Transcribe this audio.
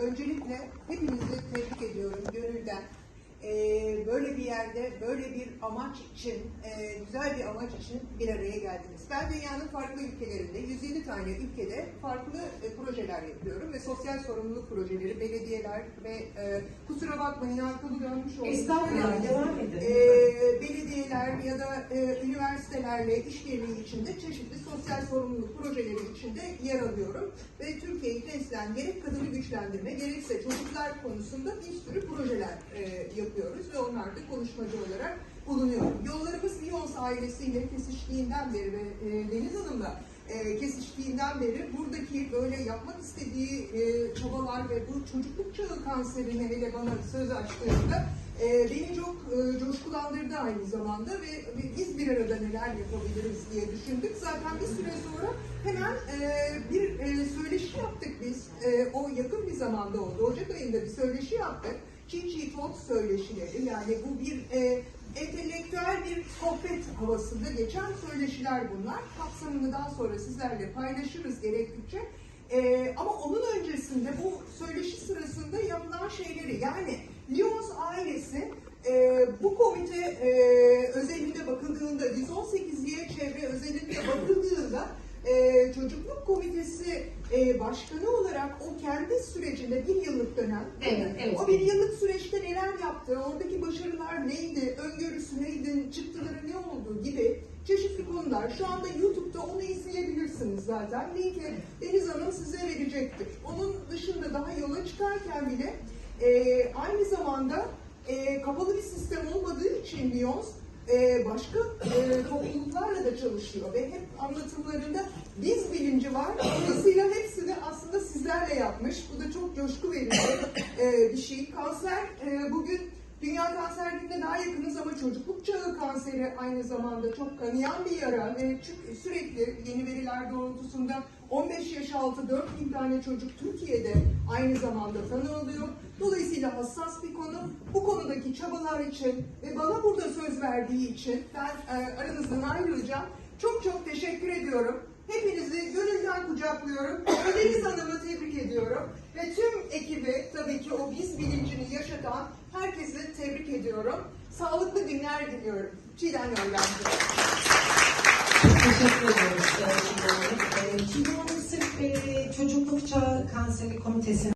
öncelikle hepinizi tebrik ediyorum gönülden. Ee, böyle bir yerde, böyle bir amaç için, e, güzel bir amaç için bir araya geldiniz. Ben dünyanın farklı ülkelerinde, 107 tane ülkede farklı e, projeler yapıyorum ve sosyal sorumluluk projeleri, belediyeler ve e, kusura bakmayın arkamı dönmüş oldum. Estağfurullah, devam edin. e, belediyeler ya da e, üniversitelerle işbirliği içinde çeşitli sosyal sorumluluk projeleri içinde yer alıyorum. Ve Türkiye'yi temsilen gerek kadını güçlendirme gerekse çocuklar konusunda bir sürü projeler e, yapıyoruz ve onlarda konuşmacı olarak bulunuyorum. Yollarımız Lyons ailesiyle kesiştiğinden beri ve e, Deniz Hanım'la e, kesiştiğinden beri buradaki böyle yapmak istediği e, çabalar ve bu çocukluk çağı kanserini hele bana söz açtığında e, beni çok e, coşkulandırdı aynı zamanda ve, biz bir arada neler yapabiliriz diye düşündük. Zaten bir süre sonra hemen e, bir söyleşi yaptık biz. O yakın bir zamanda oldu. Ocak ayında bir söyleşi yaptık. Çiğ Tot söyleşileri yani bu bir e, entelektüel bir sohbet havasında geçen söyleşiler bunlar. Kapsamını daha sonra sizlerle paylaşırız gerektikçe. Ee, ama onun öncesinde bu söyleşi sırasında yapılan şeyleri yani Lyons ailesi e, bu komite e, özelinde bakıldığında 118'liye çevre özelinde bakıldığında e, çocukluk komitesi e, başkanı olarak o kendi sürecinde bir yıllık dönem Evet, evet. o bir yıllık süreçte neler yaptı, oradaki başarılar neydi, öngörüsü neydi, çıktıları ne oldu gibi çeşitli konular. Şu anda YouTube'da onu izleyebilirsiniz zaten. Linki Deniz Hanım size verecektir. Onun dışında daha yola çıkarken bile e, aynı zamanda e, kapalı bir sistem olmadığı için Lyons e, başka e, topluluklarla da çalışıyor ve hep anlatımlarında biz bilinci var. Dolayısıyla hepsini aslında sizlerle yapmış. Bu da çok coşku verici e, bir şey. Kanser e, bugün Dünya Kanser Günü'ne daha yakınız ama çocukluk çağı kanseri aynı zamanda çok kanayan bir yara ve sürekli yeni veriler doğrultusunda 15 yaş altı 4 bin tane çocuk Türkiye'de aynı zamanda tanı alıyor. Dolayısıyla hassas bir konu. Bu konudaki çabalar için ve bana burada söz verdiği için ben e, aranızdan ayrılacağım. Çok çok teşekkür ediyorum. Hepinizi gönülden kucaklıyorum. Deniz Hanım'ı tebrik ediyorum. Ve tüm ekibi tabii ki o biz bilincini yaşatan herkesi tebrik ediyorum. Sağlıklı günler diliyorum. Çiğdem Yolgancı. Teşekkür ediyoruz. Ee, Çiğdem Hanım sırf e, çocukluk çağı kanseri komitesi